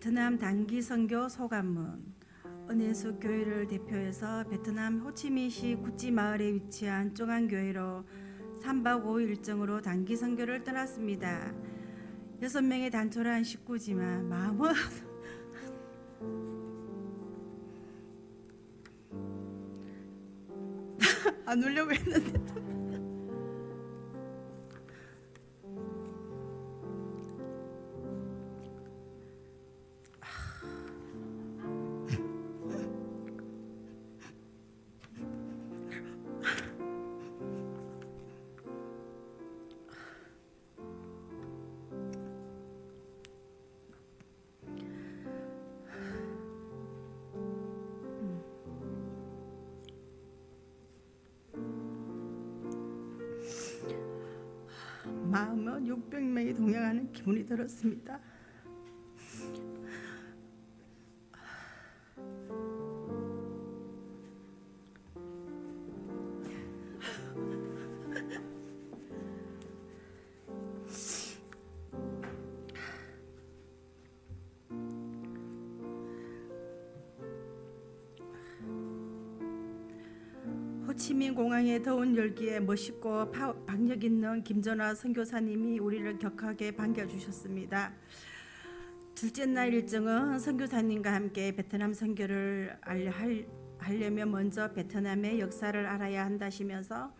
베트남 단기 선교 소감문 은혜수 교회를 대표해서 베트남 호치민시 구찌 마을에 위치한 중앙 교회로 3박 5일 일정으로 단기 선교를 떠났습니다. 여섯 명의 단촐한 식구지만 마음은 안 울려고 했는데 마음은 600명이 동행하는 기분이 들었습니다. 호치민 공항의 더운 열기에 멋있고 파- 박력 있는 김전화 선교사님이 우리를 격하게 반겨주셨습니다. 둘째 날 일정은 선교사님과 함께 베트남 선교를 하려면 먼저 베트남의 역사를 알아야 한다시면서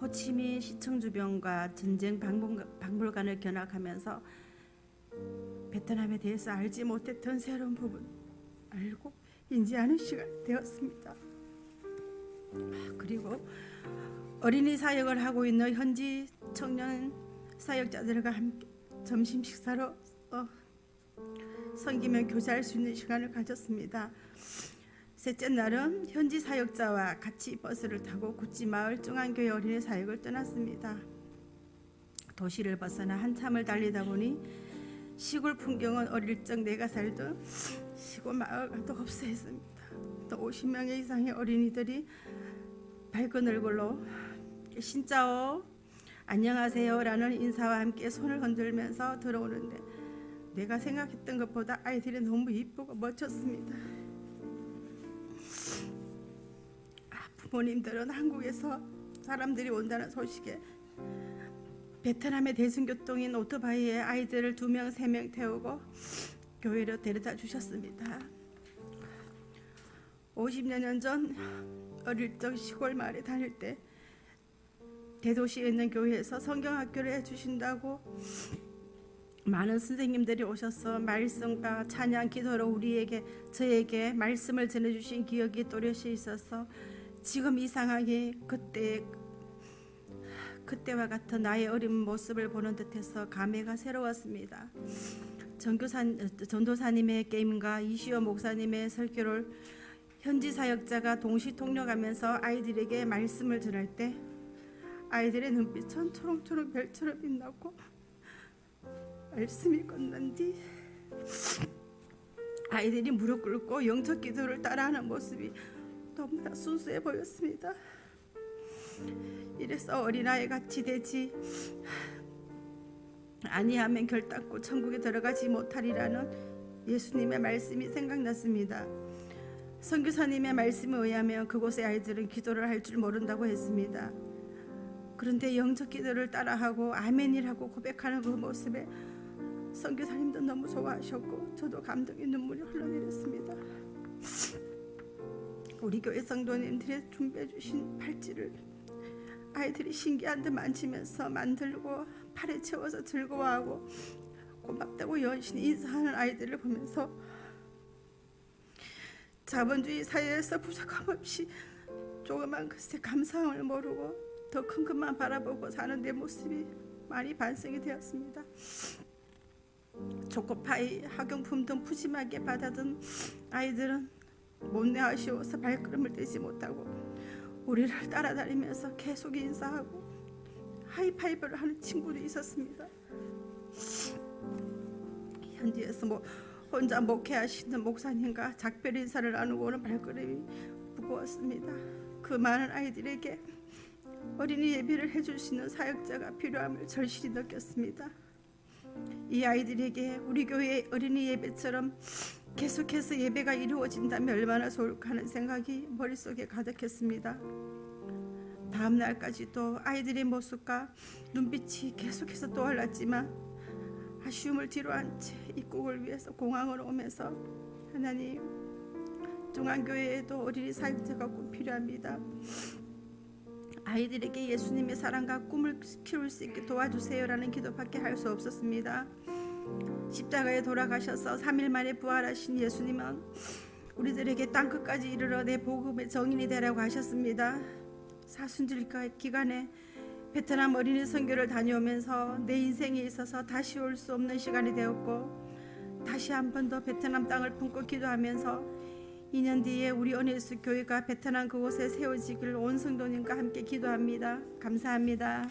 호치민 시청 주변과 전쟁 박물- 박물관을 견학하면서 베트남에 대해서 알지 못했던 새로운 부분 알고 인지하는 시간 되었습니다. 그리고 어린이 사역을 하고 있는 현지 청년 사역자들과 함께 점심 식사로 어, 섬기며 교제할 수 있는 시간을 가졌습니다. 셋째 날은 현지 사역자와 같이 버스를 타고 구찌 마을 중앙교회 어린이 사역을 떠났습니다. 도시를 벗어나 한참을 달리다 보니 시골 풍경은 어릴 적 내가 살던 시골 마을과 도 흡사했습니다. 또 50명 이상의 어린이들이 밝은 얼굴로 신짜오 안녕하세요라는 인사와 함께 손을 흔들면서 들어오는데 내가 생각했던 것보다 아이들이 너무 이쁘고 멋졌습니다. 아, 부모님들은 한국에서 사람들이 온다는 소식에 베트남의 대중교통인 오토바이에 아이들을 두 명, 세 명 태우고 교회로 데려다 주셨습니다. 50여 년 전 어릴 적 시골 마을에 다닐 때 대도시에 있는 교회에서 성경학교를 해주신다고 많은 선생님들이 오셔서 말씀과 찬양 기도로 우리에게 저에게 말씀을 전해주신 기억이 또렷이 있어서 지금 이상하게 그때 그때와 같은 나의 어린 모습을 보는 듯해서 감회가 새로웠습니다. 전교사 전도사님의 게임과 이시오 목사님의 설교를 현지 사역자가 동시 통역하면서 아이들에게 말씀을 전할 때 아이들의 눈빛은 초롱초롱 별처럼 빛나고 말씀이 끝난 뒤 아이들이 무릎 꿇고 영적 기도를 따라하는 모습이 너무나 순수해 보였습니다. 이래서 어린아이 같이 되지 아니하면 결단코 천국에 들어가지 못하리라는 예수님의 말씀이 생각났습니다. 선교사님의 말씀에 의하면 그곳의 아이들은 기도를 할 줄 모른다고 했습니다. 그런데 영적 기도를 따라하고 아멘이라고 고백하는 그 모습에 선교사님도 너무 좋아하셨고 저도 감동의 눈물이 흘러내렸습니다. 우리 교회 성도님들이 준비해 주신 팔찌를 아이들이 신기한 듯 만지면서 만들고 팔에 채워서 와고 고맙다고 연신히 인사하는 아이들을 보면서 자본주의 사회에서 부족함 없이 조그만 것에 감사함을 모르고 더 큰 것만 바라보고 사는 내 모습이 많이 반성이 되었습니다. 초코파이, 학용품 등 푸짐하게 받아든 아이들은 못내 아쉬워서 발걸음을 떼지 못하고 우리를 따라다니면서 계속 인사하고 하이파이브를 하는 친구도 있었습니다. 현지에서 뭐 혼자 목회하시는 목사님과 작별 인사를 나누고 오는 발걸음이 무거웠습니다. 그 많은 아이들에게 어린이 예배를 해줄 수 있는 사역자가 필요함을 절실히 느꼈습니다. 이 아이들에게 우리 교회 어린이 예배처럼 계속해서 예배가 이루어진다면 얼마나 좋을까 하는 생각이 머릿속에 가득했습니다. 다음 날까지도 아이들의 모습과 눈빛이 계속해서 떠올랐지만 아쉬움을 뒤로한 채 입국을 위해서 공항으로 오면서 하나님 중앙교회에도 어린이 사역자가 꼭 필요합니다. 아이들에게 예수님의 사랑과 꿈을 키울 수 있게 도와주세요라는 기도밖에 할 수 없었습니다. 십자가에 돌아가셔서 3일 만에 부활하신 예수님은 우리들에게 땅 끝까지 이르러 내 복음의 정인이 되라고 하셨습니다. 사순절 기간에 베트남 어린이 선교를 다녀오면서 내 인생에 있어서 다시 올 수 없는 시간이 되었고 다시 한 번 더 베트남 땅을 품고 기도하면서 2년 뒤에 우리 은혜수 교회가 베트남 그곳에 세워지길 온 성도님과 함께 기도합니다. 감사합니다.